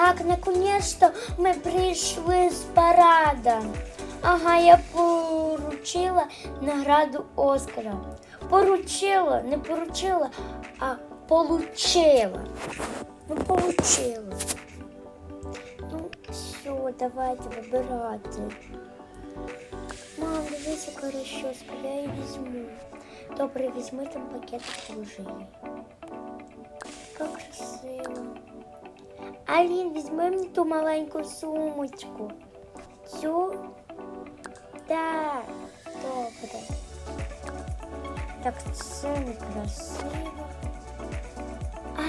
Так, наконец-то ми прийшли з парада. Ага, я поручила награду Оскара. Поручила, не поручила, а получила. Ну, получила. Ну, все, давайте вибирати. Мам, дивись, яка розчоска, я її візьму. Добре, візьми там пакет і Алін, візьми мені ту маленьку сумочку. Цю? Так, добре. Так це не красиво.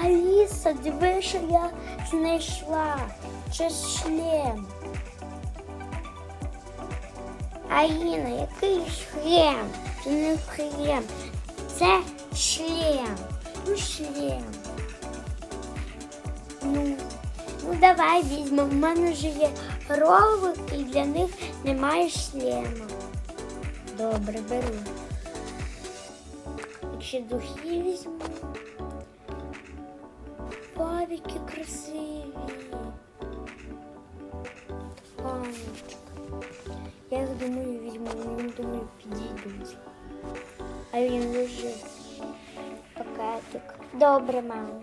Аліса, диви, що я знайшла. Це шлем. Аліна, який шлем? Це не шлем. Це шлем. Ну, шлем. Давай візьмемо. В мене вже є ролик і для них немає шлема. Добре, беру. Якщо духи візьму. Павіки красиві. Паночка. Я думаю, візьму, вони думаю, підійдуть. А він лежить. Пакетик. Добре, мамо.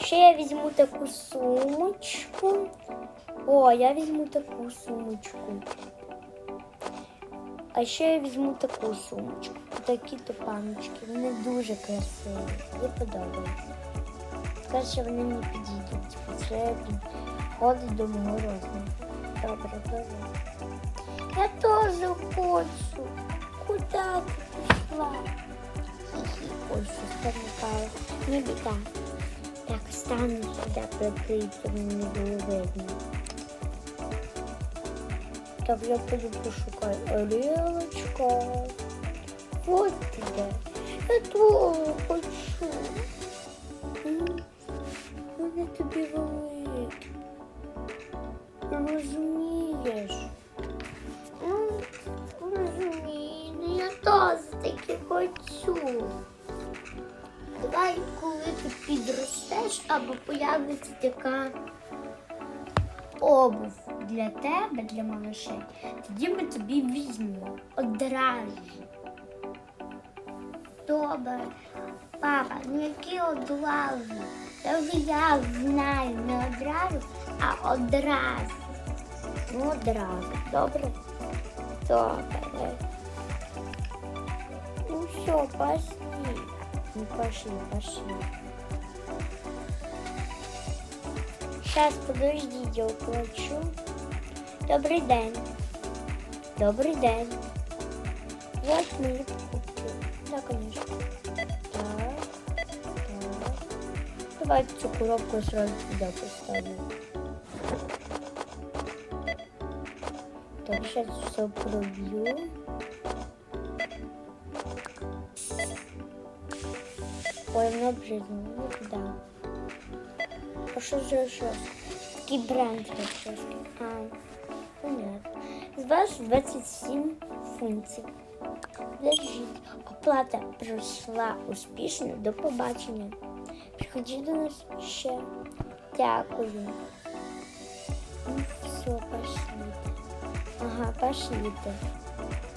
Ще я візьму таку сумочку. О, я візьму таку сумочку. А ще я візьму таку сумочку. Такі то паночки. Вони дуже красиві. Мені подобаються. Що вони мені підійдуть. Це підходить до мого розміру. Добре, добре. Я теж хочу. Куди ти пішла? Хі-хі, ой, щось. Не біда. Так, стану сюди прикрити, щоб не було видно. Так, я піду пошукаю. Орілочка. Вот ти де. Я тоже хочу. Вони тобі великі. Розумієш? Ну, розумію, ну я теж таки хочу. Давай, коли ти підростеш або появиться така обув для тебе, для малышей, тоді ми тобі візьмемо одразу. Добре. Папа, ну які одразу? Та вже я знаю не одразу, а одразу. Ну, одразу. Добре? Добре. Ну все, пошли. Ну пошли, пошли. Сейчас, подожди, я оплачу. Добрий день. Добрий день. Вот мої покупки. Да, конечно. Так, так. Давайте цю коробку сразу сюда поставлю. Так, сейчас все пробью. Ой, воно бризнуло. Ну, да. А що за щось? Такий бренд розчоски. А, понятно. З вас 27 фунтів. Держіть. Оплата пройшла успішно. До побачення. Приходіть до нас ще. Дякую. Ну, все, пошлите. Ага, пошлите.